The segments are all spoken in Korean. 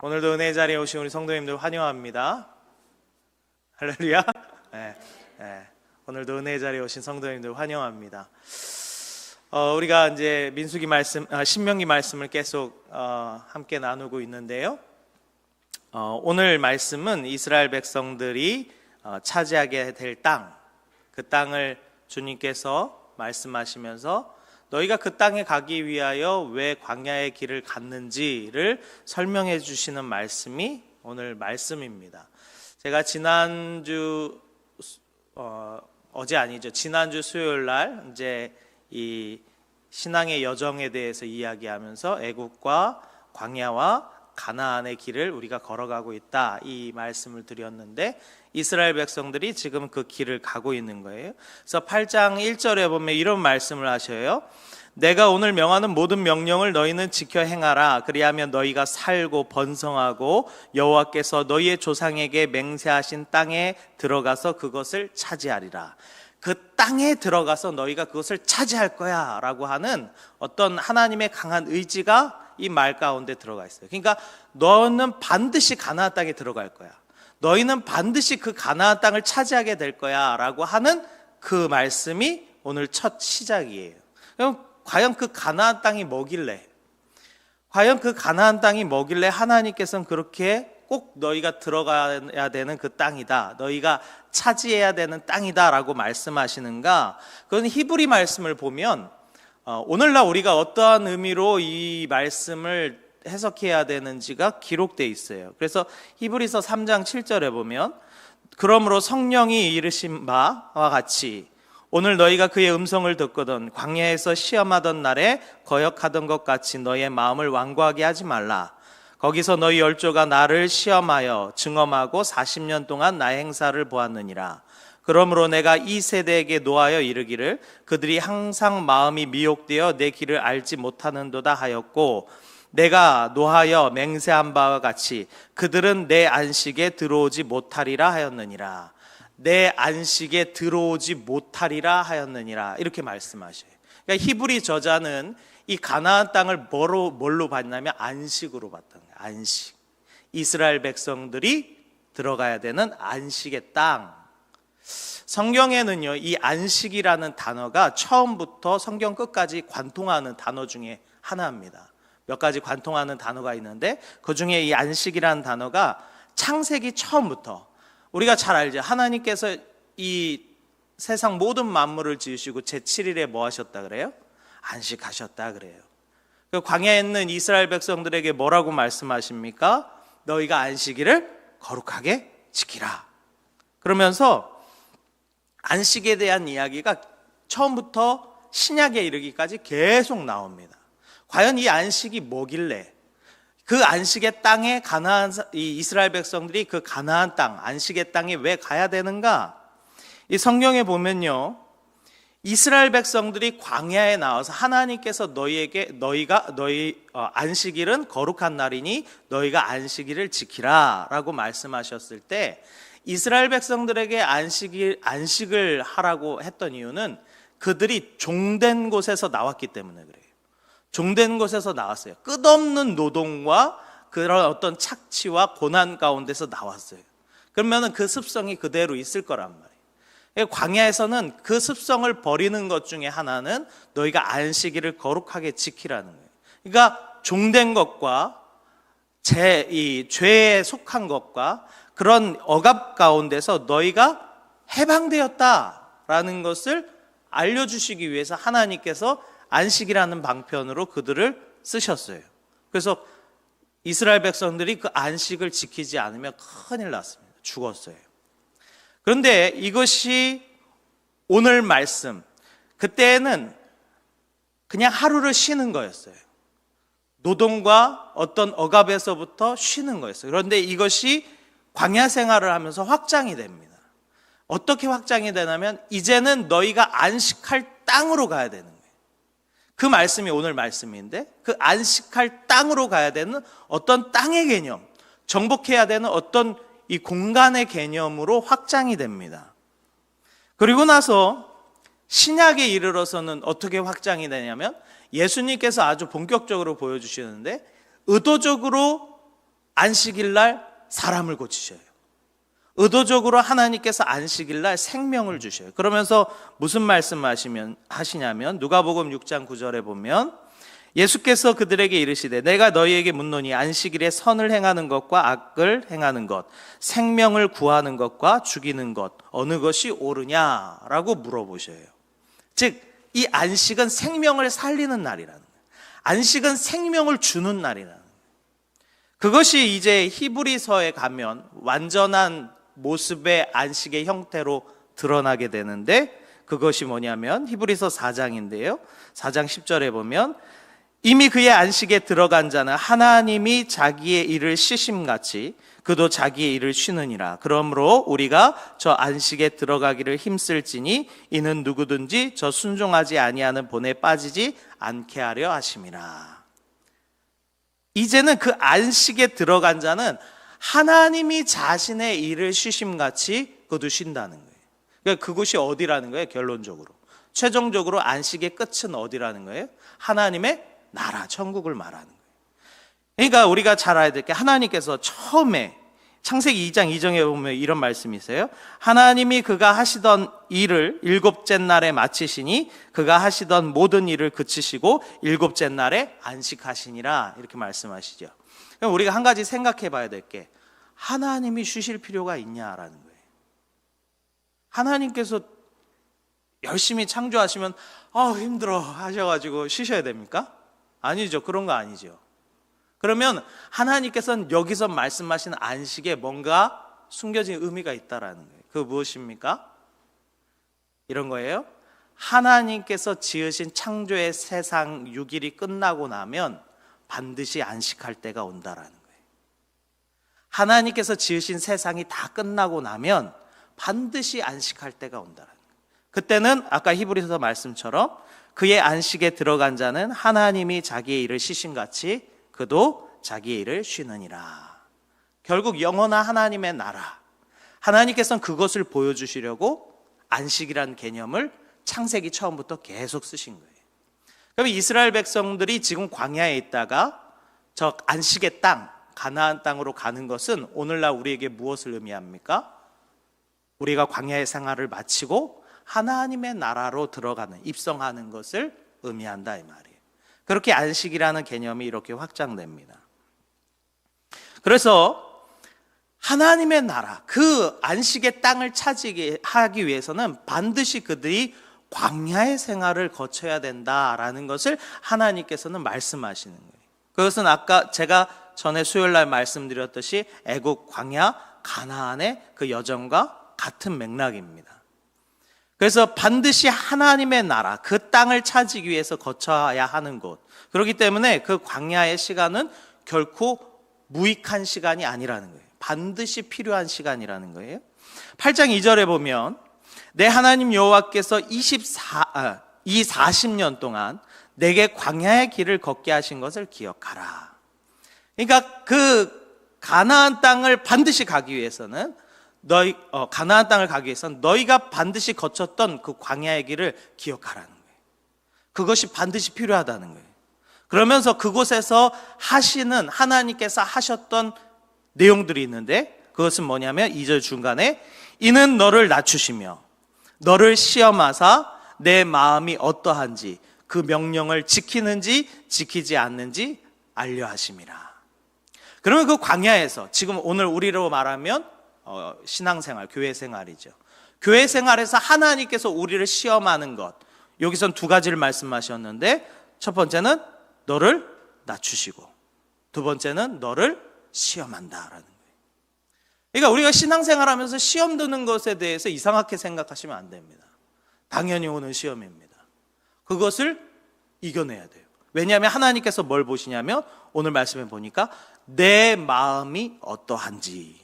오늘도 은혜 자리에 오신 우리 성도님들 환영합니다. 할렐루야. 네, 네. 오늘도 은혜 자리에 오신 성도님들 환영합니다. 어, 우리가 이제 민수기 말씀, 아, 신명기 말씀을 계속 어, 함께 나누고 있는데요. 어, 오늘 말씀은 이스라엘 백성들이 어, 차지하게 될 땅, 그 땅을 주님께서 말씀하시면서 너희가 그 땅에 가기 위하여 왜 광야의 길을 갔는지를 설명해 주시는 말씀이 오늘 말씀입니다. 제가 지난주 어, 어제 아니죠. 지난주 수요일 날 이제 이 신앙의 여정에 대해서 이야기하면서 애국과 광야와 가나안의 길을 우리가 걸어가고 있다 이 말씀을 드렸는데 이스라엘 백성들이 지금 그 길을 가고 있는 거예요. 그래서 8장 1절에 보면 이런 말씀을 하셔요. 내가 오늘 명하는 모든 명령을 너희는 지켜 행하라. 그리하면 너희가 살고 번성하고 여호와께서 너희의 조상에게 맹세하신 땅에 들어가서 그것을 차지하리라. 그 땅에 들어가서 너희가 그것을 차지할 거야. 라고 하는 어떤 하나님의 강한 의지가 이 말 가운데 들어가 있어요. 그러니까 너는 반드시 가나안 땅에 들어갈 거야. 너희는 반드시 그 가나안 땅을 차지하게 될 거야라고 하는 그 말씀이 오늘 첫 시작이에요. 그럼 과연 그 가나안 땅이 뭐길래? 과연 그 가나안 땅이 뭐길래 하나님께서는 그렇게 꼭 너희가 들어가야 되는 그 땅이다. 너희가 차지해야 되는 땅이다라고 말씀하시는가? 그건 히브리 말씀을 보면 어, 오늘날 우리가 어떠한 의미로 이 말씀을 해석해야 되는지가 기록돼 있어요. 그래서 히브리서 3장 7절에 보면 그러므로 성령이 이르신 바와 같이 오늘 너희가 그의 음성을 듣거든 광야에서 시험하던 날에 거역하던 것 같이 너의 마음을 완고하게 하지 말라. 거기서 너희 열조가 나를 시험하여 증험하고 40년 동안 나의 행사를 보았느니라. 그러므로 내가 이 세대에게 노하여 이르기를 그들이 항상 마음이 미혹되어 내 길을 알지 못하는도다 하였고 내가 노하여 맹세한 바와 같이 그들은 내 안식에 들어오지 못하리라 하였느니라. 내 안식에 들어오지 못하리라 하였느니라. 이렇게 말씀하셔요. 그러니까 히브리 저자는 이 가나안 땅을 뭐로 뭘로 봤냐면 안식으로 봤던 거예요. 안식. 이스라엘 백성들이 들어가야 되는 안식의 땅. 성경에는요, 이 안식이라는 단어가 처음부터 성경 끝까지 관통하는 단어 중에 하나입니다. 몇 가지 관통하는 단어가 있는데 그 중에 이 안식이라는 단어가 창세기 처음부터 우리가 잘 알죠. 하나님께서 이 세상 모든 만물을 지으시고 제 7일에 뭐 하셨다 그래요? 안식하셨다 그래요. 그 광야에 있는 이스라엘 백성들에게 뭐라고 말씀하십니까? 너희가 안식일을 거룩하게 지키라. 그러면서 안식에 대한 이야기가 처음부터 신약에 이르기까지 계속 나옵니다. 과연 이 안식이 뭐길래 그 안식의 땅에 가나안 이 이스라엘 백성들이 그 가나안 땅 안식의 땅에 왜 가야 되는가? 이 성경에 보면요. 이스라엘 백성들이 광야에 나와서 하나님께서 너희에게 너희가 너희 어, 안식일은 거룩한 날이니 너희가 안식일을 지키라라고 말씀하셨을 때 이스라엘 백성들에게 안식일 안식을 하라고 했던 이유는 그들이 종된 곳에서 나왔기 때문에 그래요. 종된 곳에서 나왔어요. 끝없는 노동과 그런 어떤 착취와 고난 가운데서 나왔어요. 그러면 그 습성이 그대로 있을 거란 말이에요. 광야에서는 그 습성을 버리는 것 중에 하나는 너희가 안식일을 거룩하게 지키라는 거예요. 그러니까 종된 것과 제, 이 죄에 속한 것과 그런 억압 가운데서 너희가 해방되었다라는 것을 알려주시기 위해서 하나님께서 안식이라는 방편으로 그들을 쓰셨어요. 그래서 이스라엘 백성들이 그 안식을 지키지 않으면 큰일 났습니다. 죽었어요. 그런데 이것이 오늘 말씀, 그때는 그냥 하루를 쉬는 거였어요. 노동과 어떤 억압에서부터 쉬는 거였어요. 그런데 이것이 광야 생활을 하면서 확장이 됩니다. 어떻게 확장이 되냐면 이제는 너희가 안식할 땅으로 가야 되는 거예요. 그 말씀이 오늘 말씀인데 그 안식할 땅으로 가야 되는 어떤 땅의 개념, 정복해야 되는 어떤 이 공간의 개념으로 확장이 됩니다. 그리고 나서 신약에 이르러서는 어떻게 확장이 되냐면 예수님께서 아주 본격적으로 보여주시는데 의도적으로 안식일 날 사람을 고치셔요. 의도적으로 하나님께서 안식일 날 생명을 주셔요. 그러면서 무슨 말씀하시면 하시냐면 누가복음 6장 9절에 보면 예수께서 그들에게 이르시되 내가 너희에게 묻노니 안식일에 선을 행하는 것과 악을 행하는 것 생명을 구하는 것과 죽이는 것 어느 것이 옳으냐라고 물어보셔요. 즉 이 안식은 생명을 살리는 날이라는 거예요. 안식은 생명을 주는 날이라는 거예요. 그것이 이제 히브리서에 가면 완전한 모습의 안식의 형태로 드러나게 되는데 그것이 뭐냐면 히브리서 4장인데요. 4장 10절에 보면 이미 그의 안식에 들어간 자는 하나님이 자기의 일을 쉬심같이 그도 자기의 일을 쉬느니라. 그러므로 우리가 저 안식에 들어가기를 힘쓸지니 이는 누구든지 저 순종하지 아니하는 본에 빠지지 않게 하려 하심이라. 이제는 그 안식에 들어간 자는 하나님이 자신의 일을 쉬심같이 쉰다는 거예요. 그러니까 그곳이 어디라는 거예요, 결론적으로. 최종적으로 안식의 끝은 어디라는 거예요? 하나님의 나라, 천국을 말하는 거예요. 그러니까 우리가 잘 알아야 될 게 하나님께서 처음에 창세기 2장 2정에 보면 이런 말씀이 있어요. 하나님이 그가 하시던 일을 일곱째 날에 마치시니 그가 하시던 모든 일을 그치시고 일곱째 날에 안식하시니라 이렇게 말씀하시죠. 그럼 우리가 한 가지 생각해 봐야 될 게 하나님이 쉬실 필요가 있냐라는 거예요. 하나님께서 열심히 창조하시면 아 힘들어 하셔가지고 쉬셔야 됩니까? 아니죠. 그런 거 아니죠. 그러면 하나님께서는 여기서 말씀하신 안식에 뭔가 숨겨진 의미가 있다라는 거예요. 그 무엇입니까? 이런 거예요. 하나님께서 지으신 창조의 세상 6일이 끝나고 나면 반드시 안식할 때가 온다라는 거예요. 하나님께서 지으신 세상이 다 끝나고 나면 반드시 안식할 때가 온다라는 거예요. 그때는 아까 히브리서 말씀처럼 그의 안식에 들어간 자는 하나님이 자기의 일을 쉬신 같이 그도 자기의 일을 쉬느니라. 결국 영원한 하나님의 나라. 하나님께서는 그것을 보여주시려고 안식이라는 개념을 창세기 처음부터 계속 쓰신 거예요. 그럼 이스라엘 백성들이 지금 광야에 있다가 저 안식의 땅, 가나안 땅으로 가는 것은 오늘날 우리에게 무엇을 의미합니까? 우리가 광야의 생활을 마치고 하나님의 나라로 들어가는 입성하는 것을 의미한다 이 말이에요. 그렇게 안식이라는 개념이 이렇게 확장됩니다. 그래서 하나님의 나라, 그 안식의 땅을 차지하기 하기 위해서는 반드시 그들이 광야의 생활을 거쳐야 된다라는 것을 하나님께서는 말씀하시는 거예요. 그것은 아까 제가 전에 수요일 날 말씀드렸듯이 애국 광야 가나안의 그 여정과 같은 맥락입니다. 그래서 반드시 하나님의 나라, 그 땅을 차지기 위해서 거쳐야 하는 곳. 그렇기 때문에 그 광야의 시간은 결코 무익한 시간이 아니라는 거예요. 반드시 필요한 시간이라는 거예요. 8장 2절에 보면 내 하나님 여호와께서 24, 아, 이 40년 동안 내게 광야의 길을 걷게 하신 것을 기억하라. 그러니까 그 가나안 땅을 반드시 가기 위해서는 너희 어, 가나안 땅을 가기 위해서는 너희가 반드시 거쳤던 그 광야의 길을 기억하라는 거예요. 그것이 반드시 필요하다는 거예요. 그러면서 그곳에서 하시는 하나님께서 하셨던 내용들이 있는데 그것은 뭐냐면 2절 중간에 이는 너를 낮추시며 너를 시험하사 내 마음이 어떠한지 그 명령을 지키는지 지키지 않는지 알려 하심이라. 그러면 그 광야에서 지금 오늘 우리로 말하면 어, 신앙생활, 교회 생활이죠. 교회 생활에서 하나님께서 우리를 시험하는 것. 여기선 두 가지를 말씀하셨는데 첫 번째는 너를 낮추시고 두 번째는 너를 시험한다라는. 그러니까 우리가 신앙생활 하면서 시험 드는 것에 대해서 이상하게 생각하시면 안 됩니다. 당연히 오는 시험입니다. 그것을 이겨내야 돼요. 왜냐하면 하나님께서 뭘 보시냐면 오늘 말씀에 보니까 내 마음이 어떠한지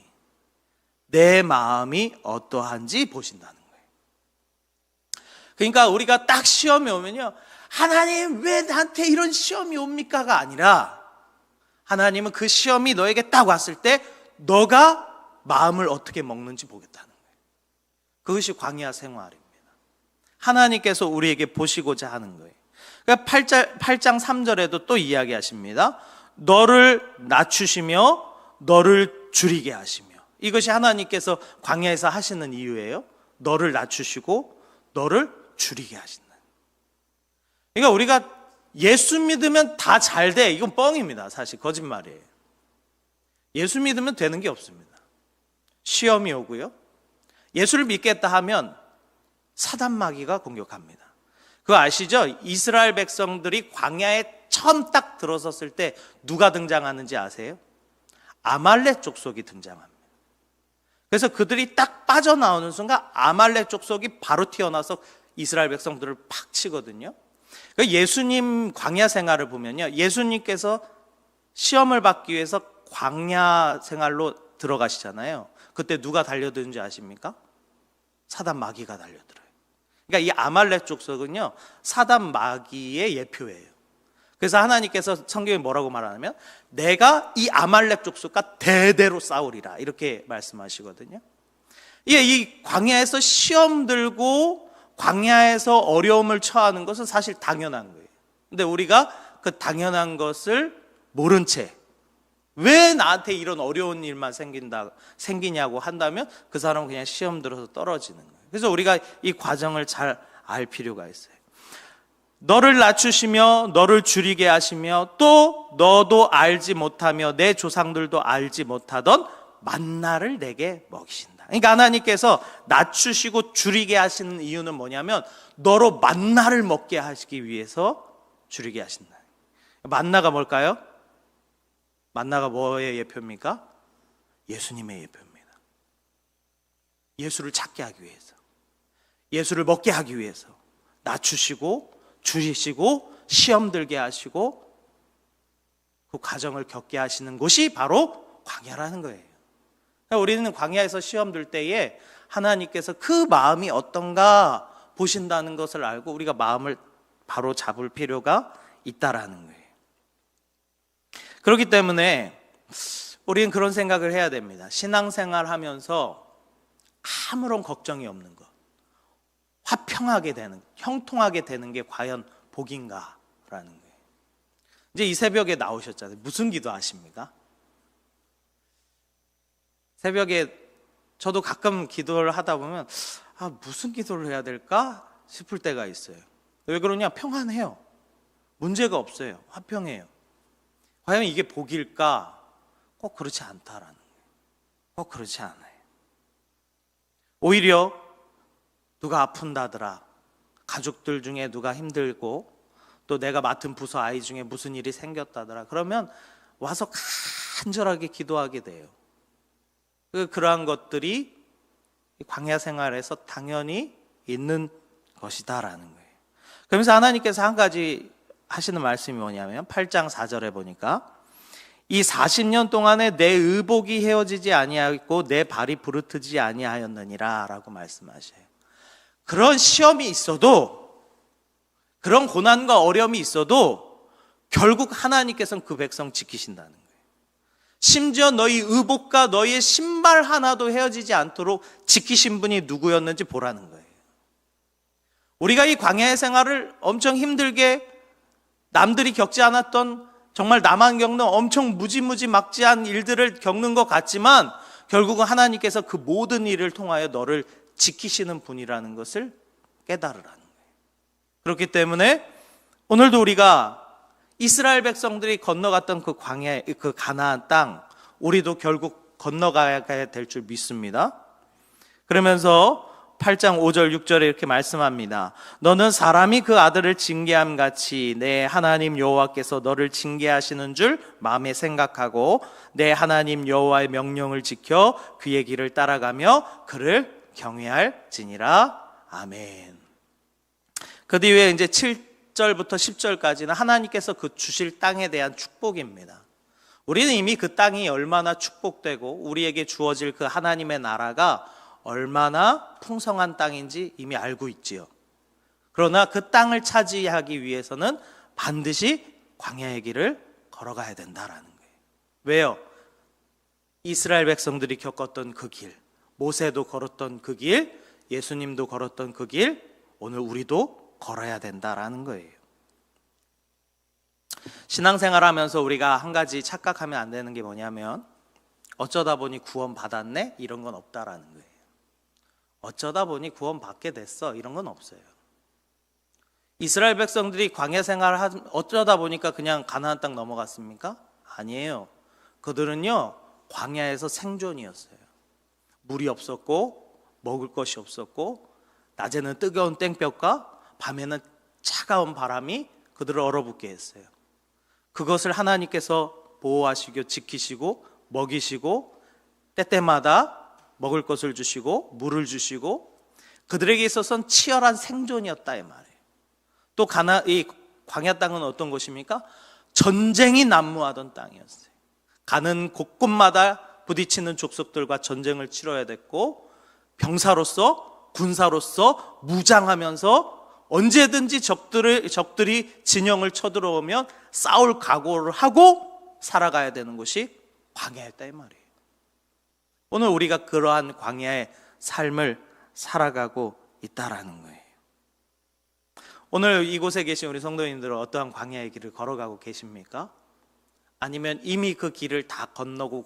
내 마음이 어떠한지 보신다는 거예요. 그러니까 우리가 딱 시험이 오면요. 하나님 왜 나한테 이런 시험이 옵니까가 아니라 하나님은 그 시험이 너에게 딱 왔을 때 너가 마음을 어떻게 먹는지 보겠다는 거예요. 그것이 광야 생활입니다. 하나님께서 우리에게 보시고자 하는 거예요. 그러니까 8장, 8장 3절에도 또 이야기하십니다. 너를 낮추시며 너를 줄이게 하시며 이것이 하나님께서 광야에서 하시는 이유예요. 너를 낮추시고 너를 줄이게 하신다. 그러니까 우리가 예수 믿으면 다 잘 돼. 이건 뻥입니다. 사실 거짓말이에요. 예수 믿으면 되는 게 없습니다. 시험이 오고요. 예수를 믿겠다 하면 사단 마귀가 공격합니다. 그거 아시죠? 이스라엘 백성들이 광야에 처음 딱 들어섰을 때 누가 등장하는지 아세요? 아말렉 족속이 등장합니다. 그래서 그들이 딱 빠져나오는 순간 아말렉 족속이 바로 튀어나와서 이스라엘 백성들을 팍 치거든요. 그 예수님 광야 생활을 보면요. 예수님께서 시험을 받기 위해서 광야 생활로 들어가시잖아요. 그때 누가 달려드는지 아십니까? 사단 마귀가 달려들어요. 그러니까 이 아말렉 족속은요. 사단 마귀의 예표예요. 그래서 하나님께서 성경에 뭐라고 말하냐면 내가 이 아말렉 족속과 대대로 싸우리라 이렇게 말씀하시거든요. 예, 이 광야에서 시험 들고 광야에서 어려움을 처하는 것은 사실 당연한 거예요. 근데 우리가 그 당연한 것을 모른 채 왜 나한테 이런 어려운 일만 생긴다 생기냐고 한다면 그 사람은 그냥 시험 들어서 떨어지는 거예요. 그래서 우리가 이 과정을 잘 알 필요가 있어요. 너를 낮추시며 너를 줄이게 하시며 또 너도 알지 못하며 내 조상들도 알지 못하던 만나를 내게 먹이신다. 그러니까 하나님께서 낮추시고 줄이게 하시는 이유는 뭐냐면 너로 만나를 먹게 하시기 위해서 줄이게 하신다. 만나가 뭘까요? 만나가 뭐의 예표입니까? 예수님의 예표입니다. 예수를 찾게 하기 위해서. 예수를 먹게 하기 위해서. 낮추시고 줄이시고 시험 들게 하시고 그 과정을 겪게 하시는 곳이 바로 광야라는 거예요. 그러니까 우리는 광야에서 시험 들 때에 하나님께서 그 마음이 어떤가 보신다는 것을 알고 우리가 마음을 바로 잡을 필요가 있다라는 거예요. 그렇기 때문에 우리는 그런 생각을 해야 됩니다. 신앙생활 하면서 아무런 걱정이 없는 것. 화평하게 되는, 형통하게 되는 게 과연 복인가라는 거예요. 이제 이 새벽에 나오셨잖아요. 무슨 기도 하십니까? 새벽에 저도 가끔 기도를 하다 보면 아, 무슨 기도를 해야 될까 싶을 때가 있어요. 왜 그러냐? 평안해요. 문제가 없어요. 화평해요. 과연 이게 복일까? 꼭 그렇지 않다라는 거예요. 꼭 그렇지 않아요. 오히려 누가 아픈다더라. 가족들 중에 누가 힘들고 또 내가 맡은 부서 아이 중에 무슨 일이 생겼다더라. 그러면 와서 간절하게 기도하게 돼요. 그 그러한 것들이 광야 생활에서 당연히 있는 것이다라는 거예요. 그러면서 하나님께서 한 가지 하시는 말씀이 뭐냐면 8장 4절에 보니까 이 40년 동안에 내 의복이 헤어지지 아니하였고 내 발이 부르트지 아니하였느니라라고 말씀하셔요. 그런 시험이 있어도 그런 고난과 어려움이 있어도 결국 하나님께서는 그 백성 지키신다는 거예요. 심지어 너희 의복과 너희의 신발 하나도 헤어지지 않도록 지키신 분이 누구였는지 보라는 거예요. 우리가 이 광야의 생활을 엄청 힘들게 남들이 겪지 않았던 정말 나만 겪는 엄청 무지무지 막지한 일들을 겪는 것 같지만 결국은 하나님께서 그 모든 일을 통하여 너를 지키시는 분이라는 것을 깨달으라는 거예요. 그렇기 때문에 오늘도 우리가 이스라엘 백성들이 건너갔던 그 광야, 그 가나안 땅, 우리도 결국 건너가야 될 줄 믿습니다. 그러면서 8장 5절 6절에 이렇게 말씀합니다. 너는 사람이 그 아들을 징계함 같이 내 하나님 여호와께서 너를 징계하시는 줄 마음에 생각하고 내 하나님 여호와의 명령을 지켜 그의 길을 따라가며 그를 경외할지니라. 아멘. 그 뒤에 이제 7절부터 10절까지는 하나님께서 그 주실 땅에 대한 축복입니다. 우리는 이미 그 땅이 얼마나 축복되고 우리에게 주어질 그 하나님의 나라가 얼마나 풍성한 땅인지 이미 알고 있지요. 그러나 그 땅을 차지하기 위해서는 반드시 광야의 길을 걸어가야 된다라는 거예요. 왜요? 이스라엘 백성들이 겪었던 그 길, 모세도 걸었던 그 길, 예수님도 걸었던 그 길, 오늘 우리도 걸어야 된다라는 거예요. 신앙생활 하면서 우리가 한 가지 착각하면 안 되는 게 뭐냐면 어쩌다 보니 구원 받았네 이런 건 없다라는 거예요. 어쩌다 보니 구원 받게 됐어 이런 건 없어요. 이스라엘 백성들이 광야 생활을 하, 어쩌다 보니까 그냥 가나안 땅 넘어갔습니까? 아니에요. 그들은요 광야에서 생존이었어요. 물이 없었고 먹을 것이 없었고 낮에는 뜨거운 땡볕과 밤에는 차가운 바람이 그들을 얼어붙게 했어요. 그것을 하나님께서 보호하시고 지키시고 먹이시고 때때마다 먹을 것을 주시고 물을 주시고 그들에게 있어서는 치열한 생존이었다 이 말이에요. 또 가나 이 광야 땅은 어떤 곳입니까? 전쟁이 난무하던 땅이었어요. 가는 곳곳마다 부딪히는 족속들과 전쟁을 치러야 됐고 병사로서 군사로서 무장하면서 언제든지 적들을 적들이 진영을 쳐들어오면 싸울 각오를 하고 살아가야 되는 곳이 광야였다 이 말이에요. 오늘 우리가 그러한 광야의 삶을 살아가고 있다라는 거예요. 오늘 이곳에 계신 우리 성도님들은 어떠한 광야의 길을 걸어가고 계십니까? 아니면 이미 그 길을 다 건너고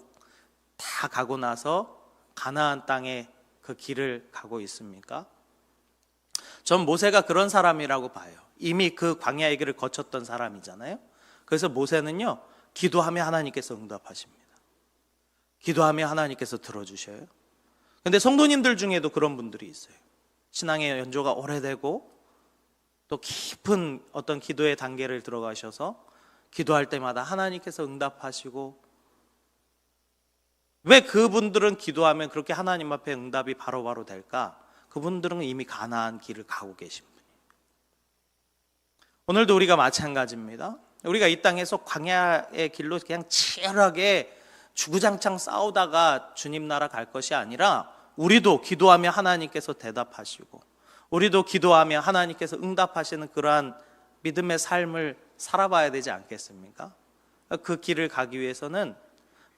다 가고 나서 가나안 땅에 그 길을 가고 있습니까? 전 모세가 그런 사람이라고 봐요. 이미 그 광야의 길을 거쳤던 사람이잖아요. 그래서 모세는요, 기도하며 하나님께서 응답하십니다. 기도하며 하나님께서 들어주셔요. 근데 성도님들 중에도 그런 분들이 있어요. 신앙의 연조가 오래되고 또 깊은 어떤 기도의 단계를 들어가셔서 기도할 때마다 하나님께서 응답하시고 왜 그분들은 기도하면 그렇게 하나님 앞에 응답이 바로바로 될까? 그분들은 이미 가나안 길을 가고 계신 분이에요. 오늘도 우리가 마찬가지입니다. 우리가 이 땅에서 광야의 길로 그냥 치열하게 주구장창 싸우다가 주님 나라 갈 것이 아니라 우리도 기도하며 하나님께서 대답하시고 우리도 기도하며 하나님께서 응답하시는 그러한 믿음의 삶을 살아봐야 되지 않겠습니까? 그 길을 가기 위해서는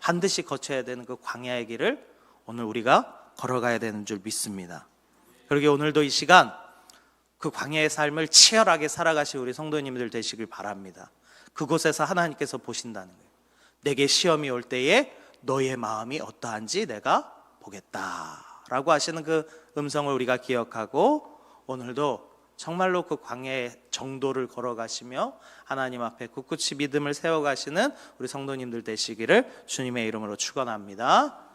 반드시 거쳐야 되는 그 광야의 길을 오늘 우리가 걸어가야 되는 줄 믿습니다. 그러게 오늘도 이 시간 그 광야의 삶을 치열하게 살아가실 우리 성도님들 되시길 바랍니다. 그곳에서 하나님께서 보신다는 거예요. 내게 시험이 올 때에 너의 마음이 어떠한지 내가 보겠다. 라고 하시는 그 음성을 우리가 기억하고 오늘도 정말로 그 광야의 정도를 걸어가시며 하나님 앞에 굳굳이 믿음을 세워가시는 우리 성도님들 되시기를 주님의 이름으로 축원합니다.